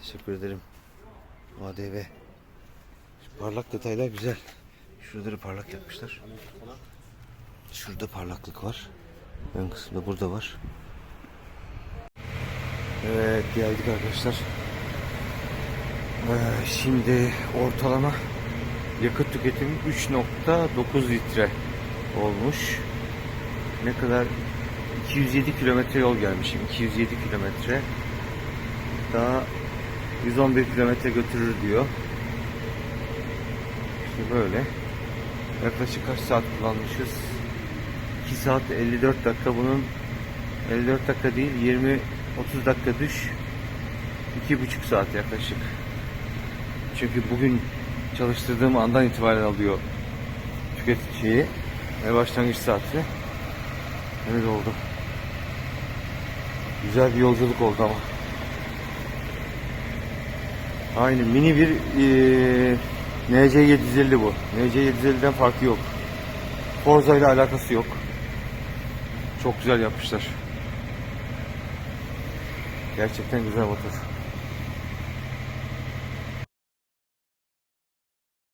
Teşekkür ederim. ADV. Şu parlak detaylar güzel. Şuraları parlak yapmışlar. Şurada parlaklık var. Ön kısımda burada var. Evet geldik arkadaşlar. Ee, şimdi ortalama yakıt tüketimi 3.9 litre olmuş. Ne kadar 207 kilometre yol gelmişim. 207 kilometre. Daha 111 kilometre götürür diyor. İşte böyle. Yaklaşık kaç saat kullanmışız? 2 saat 54 dakika bunun 54 dakika değil 20 30 dakika düş 2,5 saat yaklaşık. Çünkü bugün çalıştırdığım andan itibaren alıyor tüketiciyi ve başlangıç saati. Öyle oldu. Güzel bir yolculuk oldu ama. Aynı mini bir eee NC750 bu. NC750'den farkı yok. Forza ile alakası yok. Çok güzel yapmışlar. Gerçekten güzel motor.